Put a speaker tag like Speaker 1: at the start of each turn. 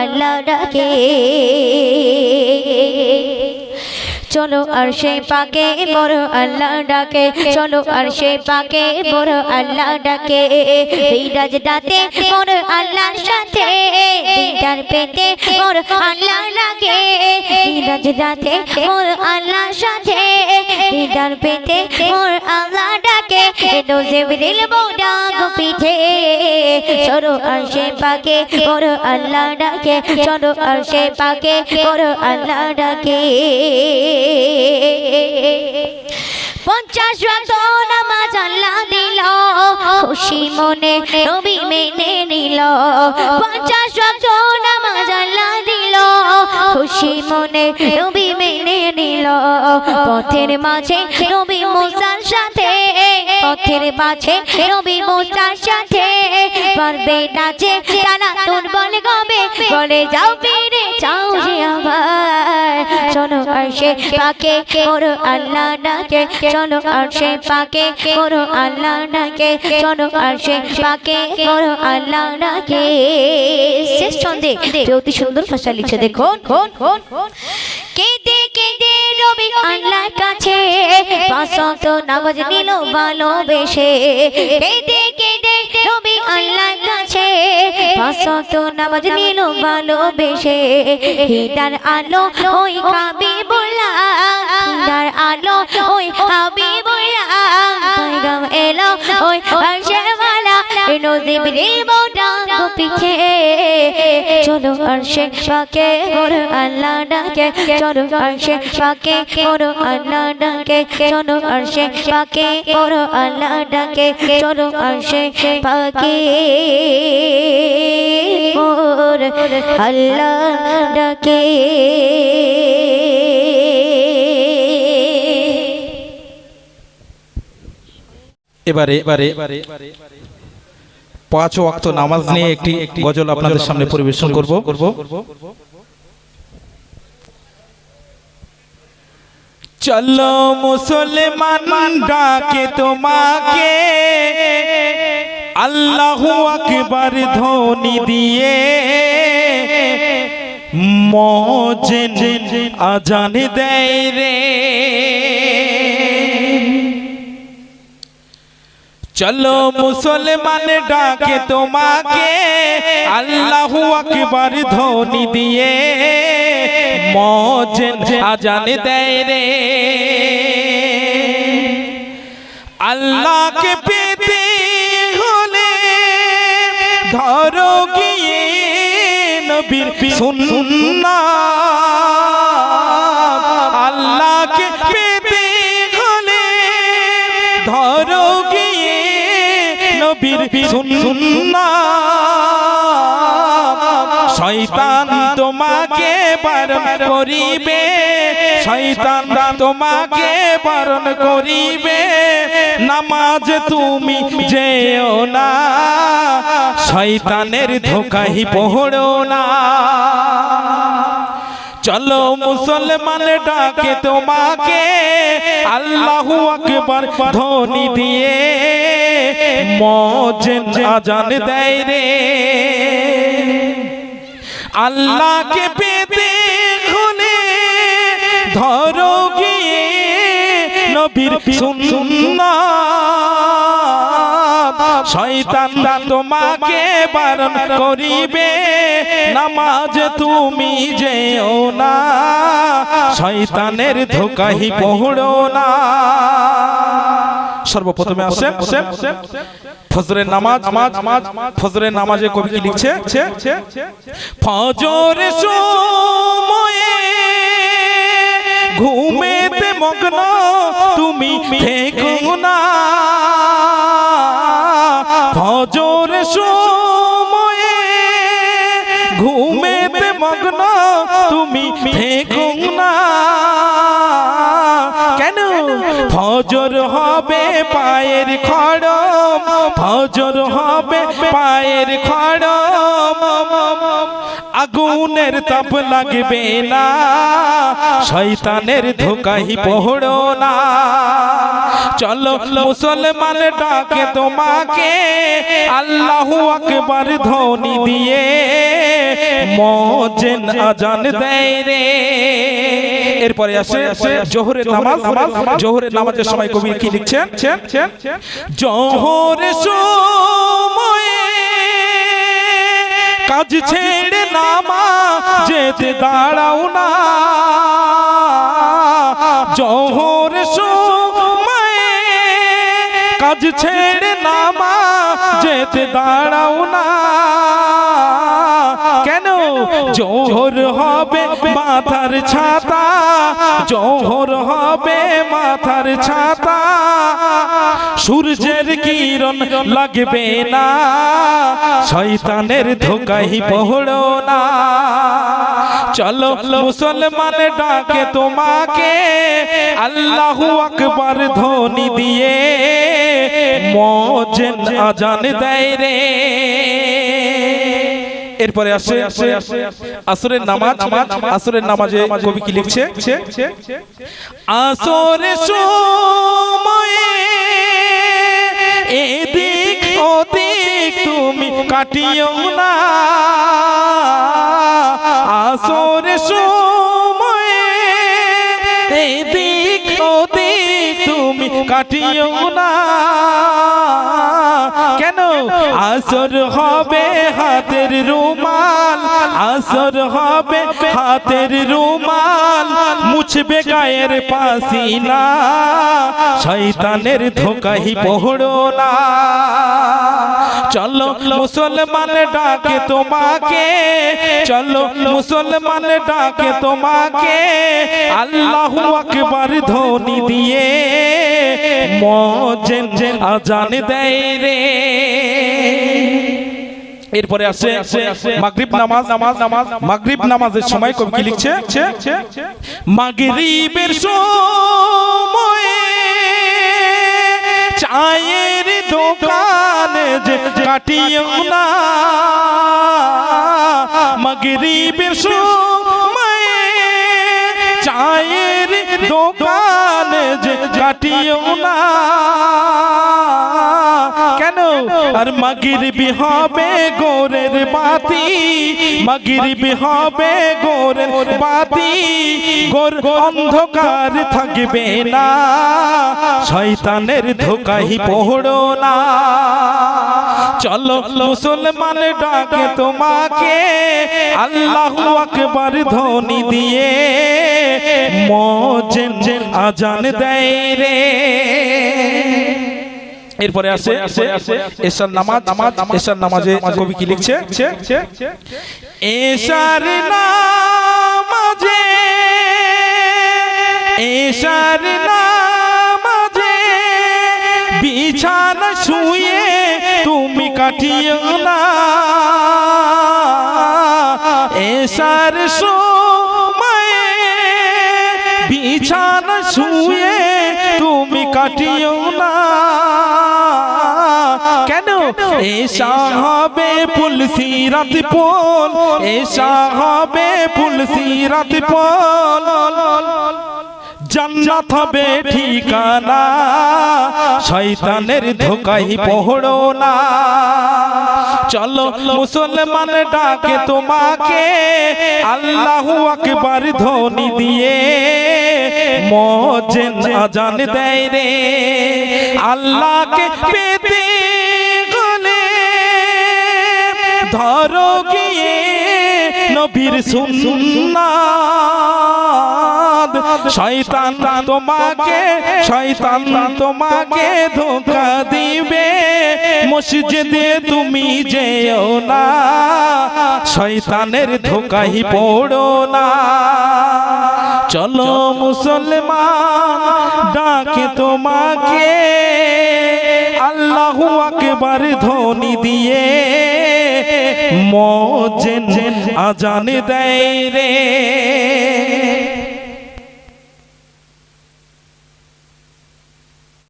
Speaker 1: আল্লাহ ডাকে। চলো আর সে পাকে বড় আল্লাহ ডাকে। চলো আর সে পাকে বড় আল্লাহ ডাকে। বিরাজ ডাতে বড় আল্লাহর সাথে বিদার পেতে বড় আল্লাহ ডাকে। বিরাজ ডাতে বড় আল্লাহর সাথে পেতে বড় আল্লাহ পঞ্চাশ নামাজ আল্লাহ দিল, খুশি মনে মেনে নিল। পঞ্চাশ নামাজ আল্লাহ দিল, খুশি মনে মেনে নিল। পথের মাঝে নবী মুসার সাথে পথের মাঝে নবী মুসার সাথে পারবে নাচে তারা তোর বলে গবে বলে যাও ফিরে চাও যে আবার শোনো আর সে পাকে করো আল্লাহ ডাকে। শোনো আর সে পাকে করো আল্লাহ ডাকে। শোনো আর সে পাকে করো আল্লাহ ডাকে। শেষ ছন্দে অতি সুন্দর ভাষা লিখছে দেখুন। কেঁদে কেঁদে রবি আল্লাহর কাছে পাঁচশত নামাজ নিল ভালোবেসে। কেঁদে কেঁদে রবি আল্লাহর কাছে পাঁচশত নামাজ নিল ভালোবেসে। হিদার আলো ওই কাবি বলা হিদার আলো ওই কাবি বলা এলো ওই নদী বিরিল বোটা পিছে চলো আরশে পাকে ওর আল্লাহ ডাকে। চলো আরশে পাকে ওর আল্লাহ ডাকে। চলো আরশে পাকে ওর আল্লাহ ডাকে। চলো আরশে পাকে ওর আল্লাহ ডাকে।
Speaker 2: এবারে এবারে। পাঁচ ওয়াক্ত নামাজ নিয়ে একটি গজল আপনাদের সামনে পরিবেশন করব। চলো মুসলমান ডাকে তোমাকে। আল্লাহু আকবার ধ্বনি দিয়ে। মজেন আজান দেয় রে। চলো মুসলমান ডাকে তোমাকে। আল্লাহু আকবার ধ্বনি দিয়ে। মজেন আজান দেয় রে। আল্লাহকে পেতে হলে ধরো গিয়ে নবীর সুন্না সুন্না শয়তান তোমাকে বারণ করিবে। শয়তান তোমাকে বারণ করিবে। নামাজ তুমি যেও না। শয়তানের ধোকাই পড়ো না। চলো মুসলমান ডাকে তোমাকে। আল্লাহু আকবার ধ্বনি দিয়ে। মজেন আজান দেয় রে। আল্লাহকে পেতে খুলে ধরো গিয়ে নবীর সুন্না শয়তান তোমাকে বারণ করিবে। নামাজ তুমি যেও না। শয়তানের ধোকাহি পড়ো না। সর্বপ্রথমে আসে ফজরের নামাজ নামাজ নামাজ ফজরের নামাজে কবি কি লিখছে? ফজর সময়ে ঘুমেতে মগ্ন তুমি থেকো না। ফজর সময়ে ঘুমেতে মগ্ন তুমি থেকো না। ফজর হবে পায়ের খড়ম, ফজর হবে পায়ের খড়ম। আগুনের তাপ লাগবে না, শয়তানের ধোকাই পড়ো না। চলো মুসলমান ডাকে তোমাকে, আল্লাহ আকবার ধ্বনি দিয়ে, মজেন আজান দেয় রে। এরপরে আসে জোহরের নামাজ। জোহরের নামাজের সময় কবি কি লিখছেন? জোহর সময়ে কাজ ছেড়ে নামা যেতে দাঁড়াও না। জোহর সময়ে কাজ ছেড়ে নামা যেতে দাঁড়াও না। জোহর হবে মাথার ছাতা, জোহর হবে মাথার ছাতা। সূর্যের কিরণ লাগবে না, শয়তানের ধোকাই পড়ো না। চলো মুসলমান ডাকে তোমাকে, আল্লাহু আকবার ধ্বনি দিয়ে মজেন আজান দেয় রে। এরপরে আসে আসরের নামাজ আসরের নামাজে কবি কি লিখছে? আসরের সময়ে এদিক ওদিক তুমি কাটিও না। আসরের সময়ে এদিক কাটিও না। কেন? আসর হবে হাতের রুমাল, আসর হবে হাতের রুমাল, মুছবে গায়ের পাসিনা, শয়তানের ধোকাই পড়ো না। চলো মুসলমান ডাকে তোমাকে, চলো মুসলমান ডাকে তোমাকে, আল্লাহ আকবার ধ্বনি দিয়ে। মজেন আজান দেয় রে। এরপরে আসে মাগরিব নামাজ। নামাজ নামাজ মাগরিব নামাজের সময় কবি কি লিখছে? মাগরিবের সময়ে চায়ের দোকানে যে কাটিও না। মাগরিবের সময়ে চায়ের দোকানে যে কাটিও না। কেন? আর মাগরিবি হবে গোরের মাগরিবি হবে গোরের গোর অন্ধকার থাকবে না। শয়তানের ধোকাই পড়ো না। চলো মুসলমান ডাকে তোমাকে। আল্লাহ আকবার ধ্বনি দিয়ে। মজেন আজান দেয় রে। এরপরে আসে এশার নামাজ নামাজ এশার নামাজে কবি কি লিখছে? এশার নামাজে এশার নামাজে বিছানা শুয়ে তুমি কাটিও না। এশার সময়ে বিছানা শুয়ে তুমি কাটিও না। কেন? এসা হবে পুলসি রাত পোল, এসা হবে পুলসি রাত পোল। জান্নাত হবে ঠিকানা। শয়তানের ধোকাই পড়ো না। চলো মুসলমান ডাকে তোমাকে। আল্লাহু আকবার ধ্বনি দিয়ে। মজেন আজান দেয় রে। আল্লাহকে পেতে গলে ধরো গিয়ে নবীর সুন্নাত। শয়তান তোমাকে শয়তান তোমাকে ধোকা দিবে। মসজিদে তুমি যেও না, শয়তানের ধোকাই পড়ো না। চলো মুসলমান, ডাকে তোমাকে, আল্লাহু আকবার ধ্বনি দিয়ে। মজেন আজান দেয় রে।